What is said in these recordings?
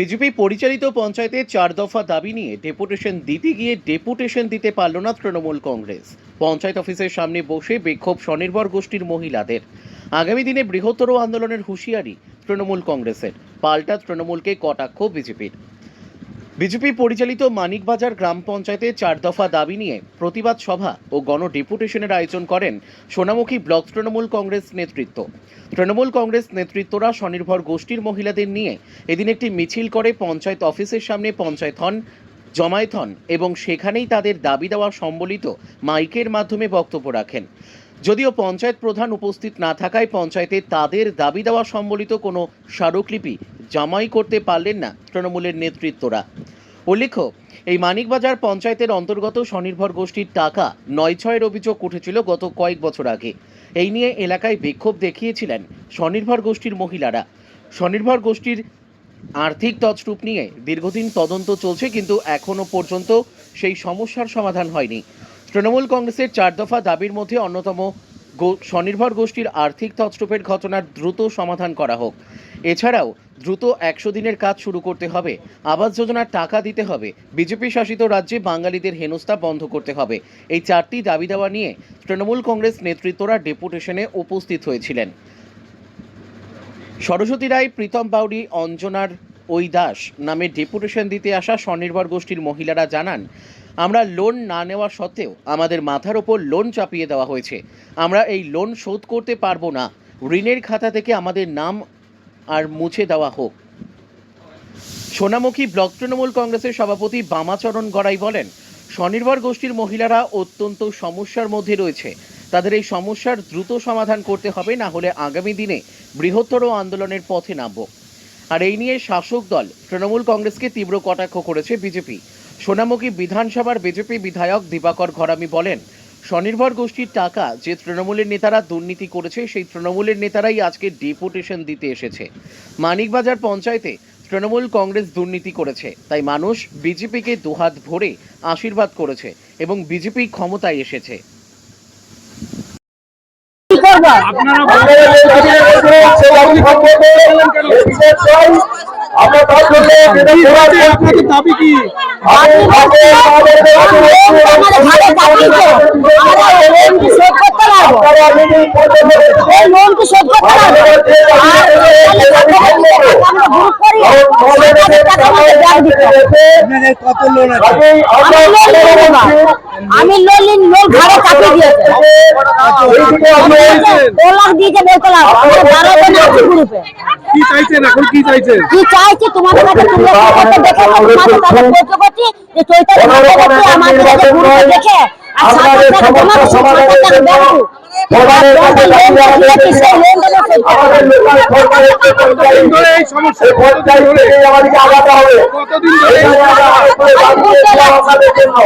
BJP পরিচালিত পঞ্চায়েতের চার দফা দাবি নিয়ে ডেপুটেশন দিতে গিয়ে ডেপুটেশন দিতে পারল না তৃণমূল কংগ্রেস। পঞ্চায়েত অফিসের সামনে বসে বিক্ষোভ স্বনির্ভর গোষ্ঠীর মহিলাদের। আগামী দিনে বৃহত্তর আন্দোলনের হুঁশিয়ারি তৃণমূল কংগ্রেসের। পাল্টা তৃণমূলকে কটাক্ষ বিজেপির। বিজেপি পরিচালিত মানিকবাজার গ্রাম পঞ্চায়েতে চার দফা দাবি নিয়ে প্রতিবাদ সভা ও গণ ডেপুটেশনের আয়োজন করেন সোনামুখী ব্লক তৃণমূল কংগ্রেস নেতৃত্ব। তৃণমূল কংগ্রেস নেতৃত্বরা স্বনির্ভর গোষ্ঠীর মহিলাদের নিয়ে এদিন একটি মিছিল করে পঞ্চায়েত অফিসের সামনে পঞ্চায়েত হন, জমায়েত হন এবং সেখানেই তাদের দাবি দেওয়া সম্বলিত মাইকের মাধ্যমে বক্তব্য রাখেন। যদিও পঞ্চায়েত প্রধান উপস্থিত না থাকায় পঞ্চায়েতে তাদের দাবি দেওয়া সম্বলিত কোনো স্মারকলিপি জামাই করতে পারলেন না তৃণমূলের নেতৃত্বরা। উল্লেখ্য, এই মানিকবাজার পঞ্চায়েতের অন্তর্গত স্বনির্ভর গোষ্ঠীর টাকা নয় ছয়ের অভিযোগ উঠেছিল গত কয়েক বছর আগে। এই নিয়ে এলাকায় বিক্ষোভ দেখিয়েছিলেন স্বনির্ভর গোষ্ঠীর মহিলারা। স্বনির্ভর গোষ্ঠীর আর্থিক তছরূপ নিয়ে দীর্ঘদিন তদন্ত চলছে, কিন্তু এখনও পর্যন্ত সেই সমস্যার সমাধান হয়নি। তৃণমূল কংগ্রেসের চার দফা দাবির মধ্যে অন্যতম স্বনির্ভর গোষ্ঠীর আর্থিক তছরূপের ঘটনার দ্রুত সমাধান করা হোক। এছাড়াও দ্রুত একশো দিনের কাজ শুরু করতে হবে। আবাস যোজনার টাকা দিতে হবে। বিজেপি শাসিত রাজ্যে বাঙালিদের হেনস্থা বন্ধ করতে হবে। এই চারটি দাবি দেওয়া নিয়ে তৃণমূল কংগ্রেস নেতৃত্বরা ডেপুটেশনে উপস্থিত হয়েছিলেন। সরস্বতী রায়, প্রীতম বাউরি অঞ্জনার ওই দাস নামে ডেপুটেশন দিতে আসা স্বনির্ভর গোষ্ঠীর মহিলারা জানান আমরা লোন না নেওয়া সত্ত্বেও আমাদের মাথার ওপর লোন চাপিয়ে দেওয়া হয়েছে। আমরা এই লোন শোধ করতে পারব না। ঋণের খাতা থেকে আমাদের নাম আর মুছে দেওয়া হোক। সোনামুখী ব্লক তৃণমূল কংগ্রেসের সভাপতি বামাচরণ গড়াই বলেন, স্বনির্ভর গোষ্ঠীর মহিলারা অত্যন্ত সমস্যার মধ্যে রয়েছে। তাদের এই সমস্যার দ্রুত সমাধান করতে হবে, না হলে আগামী দিনে বৃহত্তর আন্দোলনের পথে নামব। আর এই নিয়ে শাসক দল তৃণমূল কংগ্রেসকে তীব্র কটাক্ষ করেছে বিজেপি। সোনামুখী বিধানসভার বিজেপি বিধায়ক দিবাকর ঘরামি বলেন স্বনির্ভর গোষ্ঠীর টাকা যে তৃণমূলের নেতারা দুর্নীতি করেছে সেই তৃণমূলের নেতারাই আজকে ডেপুটেশন দিতে এসেছে মানিকবাজার পঞ্চায়েতে তৃণমূল কংগ্রেস দুর্নীতি করেছে তাই মানুষ বিজেপিকে দুহাত ভরে আশীর্বাদ করেছে এবং বিজেপি ক্ষমতায় এসেছে আপনারা আমরা তার জন্য দাবি কি? আমি লোন লোন ঘরে চাপিয়ে দিয়েছে দু লাখ দিয়েছে আমরা বারো জন আছি? গ্রুপে। কি চাইছেন এখন? কি চাইছেন? কি চাইছে তোমাদের কাছে? তুলে করতে দেখে তোমাদের কাছে যে চৈতালি ভট্টাচার্য আমাদের কাছে গ্রুপে দেখে আর সাথে তোমার সরকারের কাছে যে কতদিন ধরে এই সমস্যা? কতদিন ধরে এই এখানে আমরা হাত করে দাবি দিয়েছিলাম আপনাদের জন্য।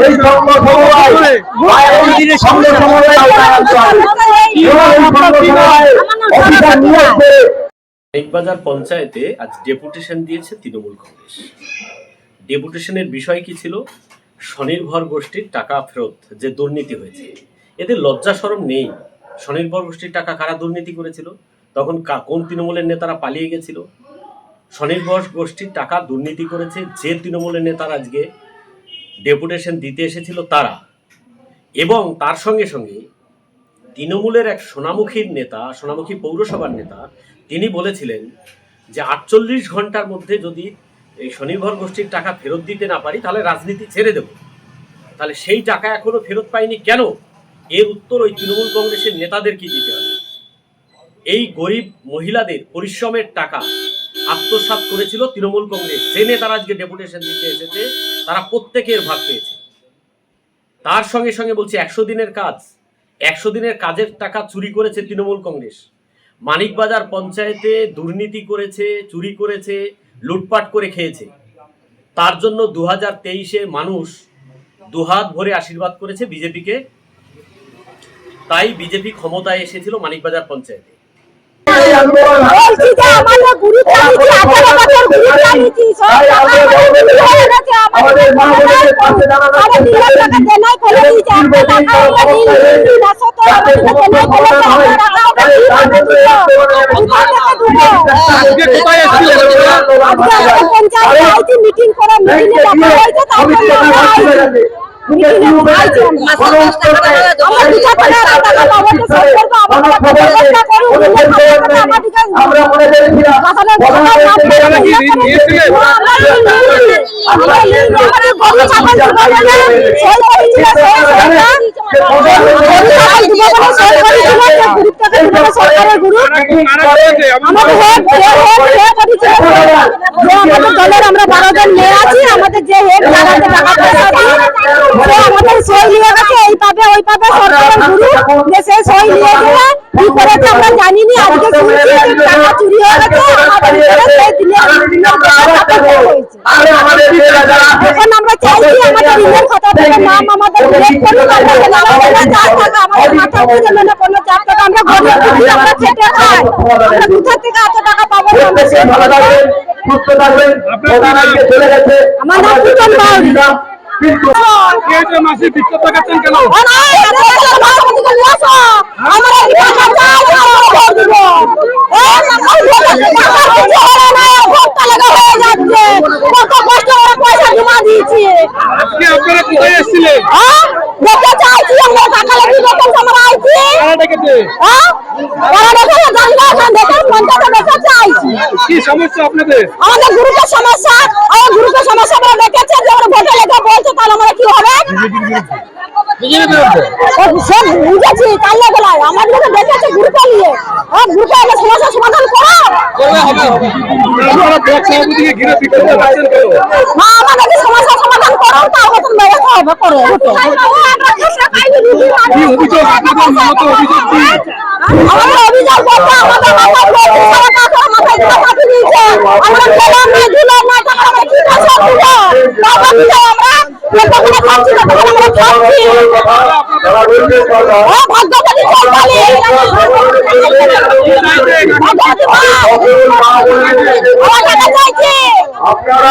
এই সমবায় সংঘ সমবায় পঞ্চায়েতে আজ ডেপুটেশন দিয়েছে তৃণমূল কংগ্রেস ডেপুটেশনের বিষয় কি ছিল স্বনির্ভর গোষ্ঠীর টাকা ফেরত যে দুর্নীতি হয়েছে এদের লজ্জা সরম নেই স্বনির্ভর গোষ্ঠীর টাকা কারা দুর্নীতি করেছিল তখন কোন তৃণমূলের নেতারা পালিয়ে গেছিল স্বনির্ভর গোষ্ঠীর টাকা দুর্নীতি করেছে যে তৃণমূলের নেতারা আজকে ডেপুটেশন দিতে এসেছিল তারা। এবং তার সঙ্গে সঙ্গে তৃণমূলের এক সোনামুখীর নেতা, সোনামুখী পৌরসভার নেতা, তিনি বলেছিলেন যে আটচল্লিশ ঘণ্টার মধ্যে যদি এই স্বনির্ভর গোষ্ঠীর টাকা ফেরত দিতে না পারি, তাহলে রাজনীতি ছেড়ে দেব। তাহলে সেই টাকা এখনও ফেরত পাইনি কেন? এর উত্তর ওই তৃণমূল কংগ্রেসের নেতাদেরকে দিতে হবে? এই গরিব মহিলাদের পরিশ্রমের টাকা আত্মসাৎ করেছিল তৃণমূল কংগ্রেস। যে তারা আজকে ডেপুটেশন দিতে এসেছে, তারা প্রত্যেকের ভাগ পেয়েছে। তার সঙ্গে সঙ্গে বলছি, একশো দিনের কাজ। একশো দিনের কাজের টাকা চুরি করেছে তৃণমূল কংগ্রেস। মানিকবাজার পঞ্চায়েতে দুর্নীতি করেছে, চুরি করেছে, লুটপাট করে খেয়েছে। তার জন্য দু হাজার তেইশে মানুষ দুহাত ভরে আশীর্বাদ করেছে বিজেপিকে। তাই বিজেপি ক্ষমতায় এসেছিল মানিকবাজার পঞ্চায়েতে। বলছি যে আমাদের চালিয়েছি আঠারো বছর চালিয়েছি সব হয়ে আইছি মিটিং করে মিটিংয়ে হয়েছে তারপর আমরা মনে করেছিলাম গরু আমাদের দলের আমরা বারো জন মেয়ে আছি আমাদের যে হেড টাকা পয়সা দিই সে আমাদের সই নিয়ে গেছে এই পাবে ওই পাবে সরকারের গ্রুপ যে সে সই নিয়ে গেলে কি করেছে আমরা জানিনি আজকে শুনছি যে টাকা চুরি হয়ে গেছে আমাদের সেই দিনের দিনের এখন আমরা চাইছি আমাদের ঋণের খাতা থেকে নাম আমাদের উল্লেখ করুন আমরা যেন আমাদের চার টাকা আমাদের মাথার উপরে যেন কোনো চার টাকা আমরা গরিব আমরা খেটে খাই। আমরা কোথা থেকে এত টাকা পাবো আমরা সুস্থ থাকবেন প্রধান আজকে চলে গেছে আমার নাম পূজন বাউরি। কিন্তু কি হয়েছে মাসি বিক্ষোভ দেখাচ্ছেন কেন? আজকে আপনারা কোথায় এসেছিলেন? কারা ডেকেছে? কি সমস্যা আপনাদের? আমাদের গ্রুপের সমস্যা আমার গ্রুপের সমস্যা আমরা দেখেছি যে আমরা ভোটে লেগে বলছে তাহলে আমরা কি হবে সব বুঝেছি কাল বেলায় আমার লোকে দেখেছে গ্রুপে নিয়ে ও গ্রুপে আমাদের আপনারা